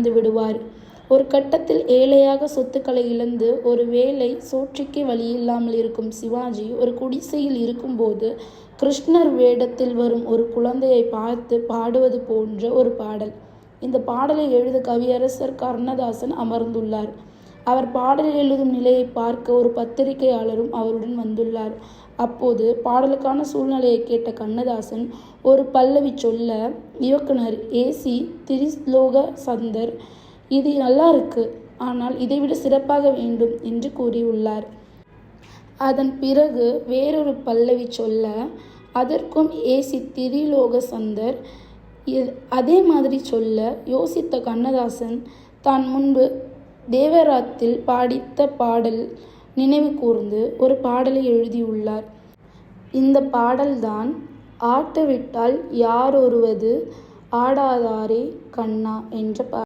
வந்து விடுவார். ஒரு கட்டத்தில் ஏழையாக சொத்துக்களை இழந்து ஒரு வேளை சோற்றுக்கே வழியில்லாமல் இருக்கும் சிவாஜி ஒரு குடிசையில் இருக்கும்போது கிருஷ்ணர் வேடத்தில் வரும் ஒரு குழந்தையை பார்த்து பாடுவது போன்ற ஒரு பாடல். இந்த பாடலை எழுத கவியரசர் கர்ணதாசன் அமர்ந்துள்ளார். அவர் பாடல் எழுதும் நிலையை பார்க்க ஒரு பத்திரிகையாளரும் அவருடன் வந்துள்ளார். அப்போது பாடலுக்கான சூழ்நிலையை கேட்ட கண்ணதாசன் ஒரு பல்லவி சொல்ல இயக்குனர் ஏசி திரிஸ்லோக சந்தர் இது நல்லா இருக்கு ஆனால் இதைவிட சிறப்பாக வேண்டும் என்று கூறியுள்ளார். அதன் பிறகு வேறொரு பல்லவி சொல்ல அதற்கும் ஏசி திரிலோக சந்தர் அதே மாதிரி சொல்ல யோசித்த கண்ணதாசன் தான் முன்பு தேவராத்தில் பாடித்த பாடல் நினைவு கூர்ந்து ஒரு பாடலை எழுதியுள்ளார். இந்த பாடல்தான் ஆட்டுவிட்டால் யாரொருவது ஆடாதாரே கண்ணா என்ற பா